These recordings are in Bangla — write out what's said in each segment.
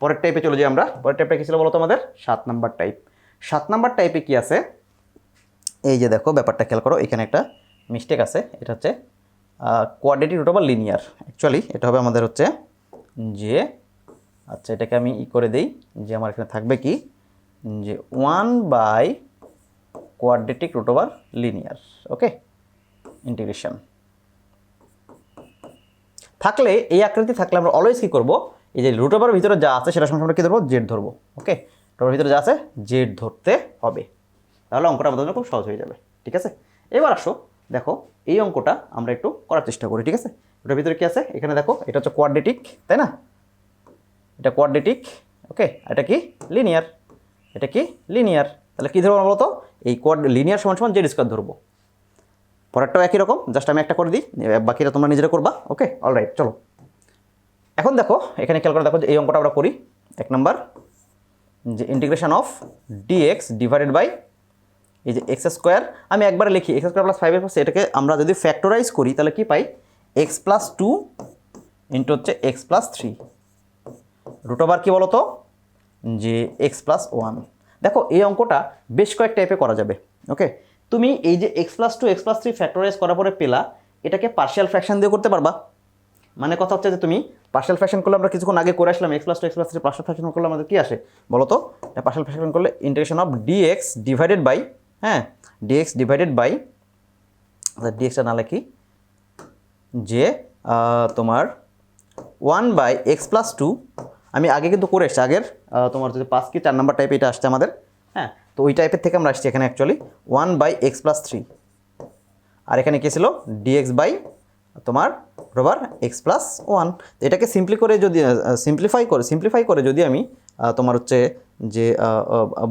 পরের টাইপে চলে যাই আমরা। পরের টাইপটা কি ছিল বলো তো আমাদের? সাত নাম্বার টাইপ সাত নাম্বার টাইপে কি আছে? এই যে দেখো, ব্যাপারটা খেয়াল করো, এখানে একটা মিস্টেক আছে। এটা হচ্ছে quadratic root over linear actually এটা হবে আমাদের হচ্ছে যে আচ্ছা এটাকে আমি ই করে দেই যে আমার এখানে থাকবে কি? যে one by quadratic root over linear okay integration থাকলে, এই আকৃতি থাকলে আমরা অলওয়েজ কী করব? এই যে রুট ওভার ভিতরে যা আছে সেটা সঙ্গে আমরা কী ধরবো? জেড ধরবো ওকে রুটের ভিতরে যা আছে জেড ধরতে হবে। তাহলে অঙ্কটা আমাদের জন্য খুব সহজ হয়ে যাবে, ঠিক আছে? এবার আসো, দেখো, এই অঙ্কটা আমরা একটু করার চেষ্টা করি, ঠিক আছে? ওটার ভিতরে কি আছে? এখানে দেখো, এটা হচ্ছে কোয়াড্রেটিক তাই না? এটা কোয়াড্রেটিক ওকে এটা কি? লিনিয়ার এটা কি? লিনিয়ার তাহলে কী ধরবো বলতো? এই কোয়াড লিনিয়ার সমান সমান জেড স্কোয়ার ধরবো। পরেরটাও একই রকম জাস্ট আমি একটা করে দিই বাকিটা তোমরা নিজেরা করবা ওকে অলরাইট চলো। এখন দেখো, এখানে খেয়াল করে দেখো যে এই অঙ্কটা আমরা করি। এক নম্বর, যে integration of dx divided by এই যে এক্স স্কোয়ার আমি একবারে লিখি x square plus five plus এটাকে আমরা যদি ফ্যাক্টরাইজ করি, তাহলে কি পাই? এক্স প্লাস টু ইন্টু হচ্ছে x plus three root over কী বলো তো যে এক্স প্লাস ওয়ান দেখো, এই অঙ্কটা বেশ কয়েক টাইপে করা যাবে ওকে তুমি এই যে x plus two x plus three factorise করার পরে পেলা, এটাকে পার্শিয়াল ফ্র্যাকশন দিয়ে করতে পারবা। মানে কথা হচ্ছে যে তুমি পার্শিয়াল ফ্র্যাকশন করলে আমরা কিছুক্ষণ আগে করে আসলাম x plus two x plus three partial fraction করলে আমাদের কী আসে? বলো তো এটা পার্শিয়াল ফ্র্যাকশন করলে integration of dx divided by হ্যাঁ ডিএক্স ডিভাইডেড বাই ডিএক্সটা না লেখি, যে তোমার one by x plus two আমি আগে কিন্তু করে এসছি, আগের তোমার যদি পাঁচ কি চার নাম্বার টাইপ এটা আসছে আমাদের হ্যাঁ তো ওই টাইপের থেকে আমরা আসছি এখানে actually one by x plus three আর এখানে কী ছিল? ডিএক্স বাই তোমার root over x plus one এটাকে সিম্পলি করে যদি সিম্পলিফাই করে সিম্পলিফাই করে যদি আমি তোমার হচ্ছে যে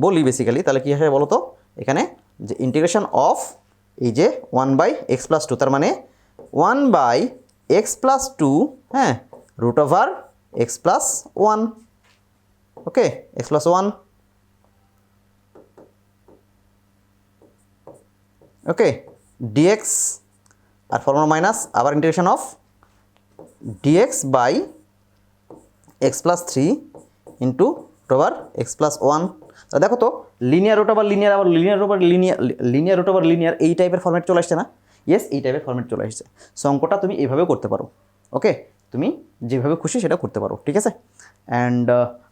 বলি বেসিক্যালি তাহলে কী আসে বলো তো এখানে যে ইন্টিগ্রেশন অফ এই যে one by x plus two তার মানে one by x plus two হ্যাঁ root over x plus one okay x plus one okay dx আর ফর্মুলা মাইনাস আবার integration of dx by x plus three into root over x plus one দেখো তো লিনিয়ার রোট আবার লিনিয়ার আবার linear over linear linear root আবার লিনিয়ার এই টাইপের ফর্মেট চলে আসছে না? ইয়েস এই টাইপের ফর্মেট চলে আসছে। সো অঙ্কটা তুমি এইভাবেও করতে পারো। ওকে তুমি যেভাবে খুশি সেটা করতে পারো, ঠিক আছে? অ্যান্ড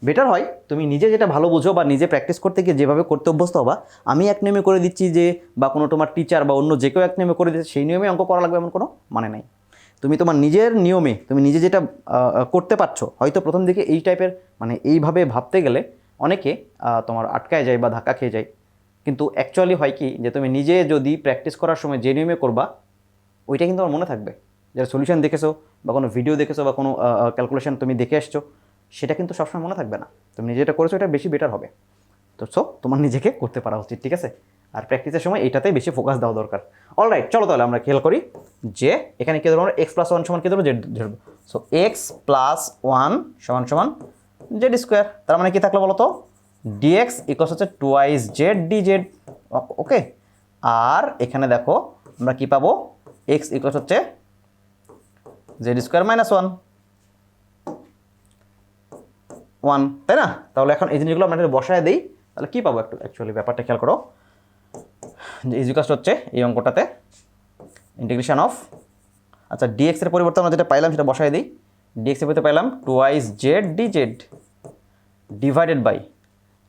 বেটার হয়, তুমি নিজে যেটা ভালো বোঝো বা নিজে প্র্যাকটিস করতে গিয়ে যেভাবে করতে অভ্যস্ত হবা, আমি এক নিয়মে করে দিচ্ছি যে, বা কোনো তোমার টিচার বা অন্য যে কেউ এক নিয়মে করে দিচ্ছে সেই নিয়মে অঙ্ক করা লাগবে এমন কোনো মানে নাই। তুমি তোমার নিজের নিয়মে তুমি নিজে যেটা করতে পারছ, হয়তো প্রথম দিকে এই টাইপের মানে এইভাবে ভাবতে গেলে অনেকে তোমার আটকায় যায় বা ধাক্কা খেয়ে যায়। কিন্তু অ্যাকচুয়ালি হয় কি যে তুমি নিজে যদি প্র্যাকটিস করার সময় যে নিয়মে করবা, ওইটা কিন্তু আমার মনে থাকবে। যারা সলিউশন দেখেছ বা কোনো ভিডিও দেখেছ বা কোনো ক্যালকুলেশন তুমি দেখে আসছো সেটা কিন্তু সবসময় মনে থাকবে না। তুমি নিজে যেটা করেছ, এটা বেশি বেটার হবে। তো সো তোমার নিজেকে করতে পারা উচিত, ঠিক আছে? আর প্র্যাকটিসের সময় এটাতে বেশি ফোকাস দেওয়া দরকার। অলরাইট চলো তাহলে আমরা খেয়াল করি যে এখানে কী ধরবো আমরা? এক্স প্লাস ওয়ান সমান কী ধরবো? জেড ধরবো। সো এক্স প্লাস ওয়ান সমান সমান জেড স্কোয়ার তার মানে কী থাকল বলো তো ডিএক্স ইকস হচ্ছে twice z d z okay আর এখানে দেখো আমরা কী পাবো? এক্স ইকস হচ্ছে z square minus one one তাই না? তাহলে এখন এই জিনিসগুলো আমরা বসায় দিই। তাহলে কী পাবো একটু? অ্যাকচুয়ালি ব্যাপারটা খেয়াল করো। ইজিকাস্ট হচ্ছে এই অঙ্কটাতে ইন্টিগ্রেশন অফ আচ্ছা ডিএক্স এর পরিবর্তে আমরা যেটা পাইলাম সেটা বসায় দিই। ডিএক্স এর পরিবর্তে পাইলাম twice z d z divided by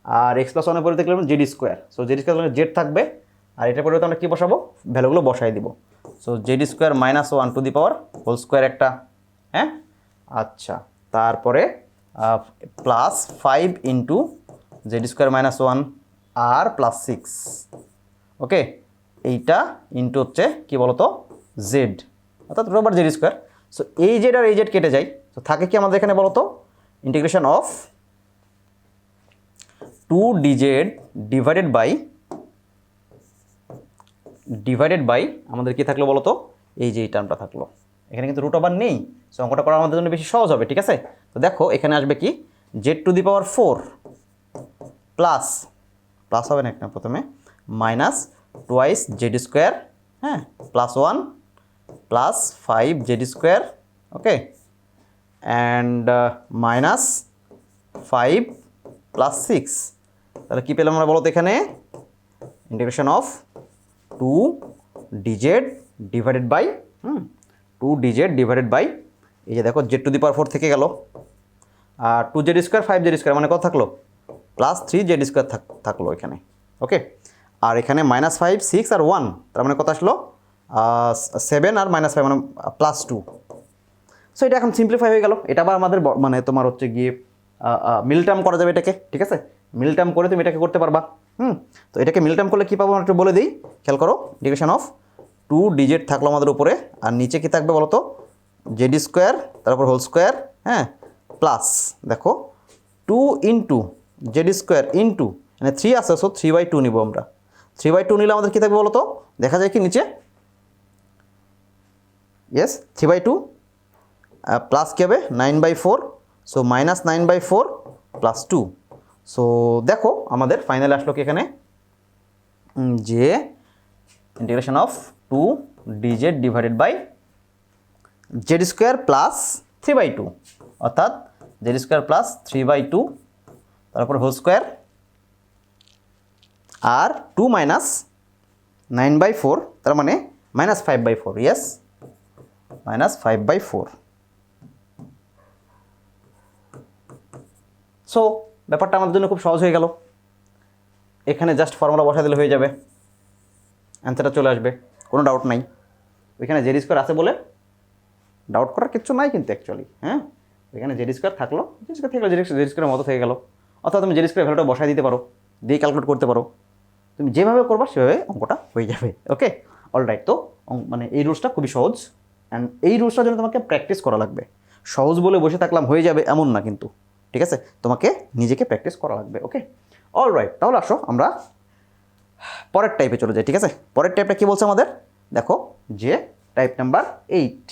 R x plus ওয়ানের পরিবর্তে লিখলাম z square so z square z থাকবে, আর এটার পরিবর্তে আমরা কী বসাবো? ভ্যালুগুলো বসাই দিব। So z square minus one to the power whole square একটা হ্যাঁ? আচ্ছা তারপরে plus five into z square minus one আর প্লাস সিক্স ওকে? এইটা ইন্টু হচ্ছে কি বলতো? জেড অর্থাৎ root over z square so এই জেড আর এই জেড কেটে যায়। তো থাকে কি আমাদের এখানে বলতো? Integration of two dz divided by divided by আমাদের কি থাকল বলো তো এই যে এই টার্মটা থাকল। এখানে কিন্তু রুট ওভার নেই। সো অঙ্কটা করা আমাদের জন্য বেশি সহজ হবে, ঠিক আছে? তো দেখো, এখানে আসবে কি? Z to the power four plus plus হবে না এখানে প্রথমে। মাইনাস টোয়াইস জেড স্কোয়ার হ্যাঁ plus one, plus five z square, okay? And minus five plus six. তাহলে কী পেলাম আমরা বলো তো এখানে? Integration of two dz divided by, hmm, two dz divided by, এই যে দেখো z to the power four থেকে গেল। আর two z square, five z square মানে কত থাকল? প্লাস থ্রি জেড স্কোয়ার থাকল এখানে, ওকে? আর এখানে মাইনাস ফাইভ সিক্স আর ওয়ান তার মানে কত আসলো? সেভেন আর মাইনাস ফাইভ মানে প্লাস টু সো এটা এখন সিম্পলিফাই হয়ে গেল। এটা আবার আমাদের মানে তোমার হচ্ছে গিয়ে মিলটার্ম করা যাবে এটাকে, ঠিক আছে? মিলটার্ম করে তুমি এটাকে করতে পারবা। হুম? তো এটাকে মিলটার্ম করলে কী পাবো? একটু বলে দিই। খেয়াল করো ইন্টিগ্রেশন অফ টু ডিজিট থাকল আমাদের উপরে। আর নিচে কী থাকবে বলো তো? জেডি স্কোয়ার তারপর হোল স্কোয়ার হ্যাঁ? প্লাস দেখো two into z square into মানে থ্রি আছে সো থ্রি বাই টু নিব আমরা। থ্রি বাই টু নিলে আমাদের কী থাকবে বলো তো দেখা যায় কি নিচে? Yes three by two plus কী হবে? Nine by four so minus nine by four plus two so দেখো, আমাদের ফাইনাল আসলো কি এখানে? যে integration of two dz divided by z square plus three by two অর্থাৎ z square plus three by two তারপর whole square R two minus nine by four তার মানে minus five by four yes minus five by four so ব্যাপারটা আমাদের জন্য খুব সহজ হয়ে গেল। এখানে জাস্ট ফর্মুলা বসা দিলে হয়ে যাবে। অ্যান্সারটা চলে আসবে। কোনো ডাউট নাই। ওইখানে জেড স্কোয়ার আছে বলে ডাউট করার কিচ্ছু নাই কিন্তু অ্যাকচুয়ালি হ্যাঁ? ওইখানে জেড স্কোয়ার থাকল জেড স্কোয়ার থেকে জেড জেড স্কোয়ারের মতো থেকে গেল। অথবা তুমি জেড স্কোয়ার ভ্যালুটা বসাই দিতে পারো। দিয়ে ক্যালকুলেট করতে পারো। তুমি যেভাবে করবা, সেভাবে অঙ্কটা হয়ে যাবে ওকে অলরাইট তো অং- মানে এই রুলসটা খুবই সহজ অ্যান্ড এই রুলসটার জন্য তোমাকে প্র্যাকটিস করা লাগবে। সহজ বলে বসে থাকলাম, হয়ে যাবে এমন না কিন্তু, ঠিক আছে? তোমাকে নিজেকে প্র্যাকটিস করা লাগবে ওকে অল রাইট তাহলে আসো আমরা পরের টাইপে চলে যাই, ঠিক আছে? পরের টাইপটা কী বলছে আমাদের? দেখো, যে টাইপ নাম্বার এইট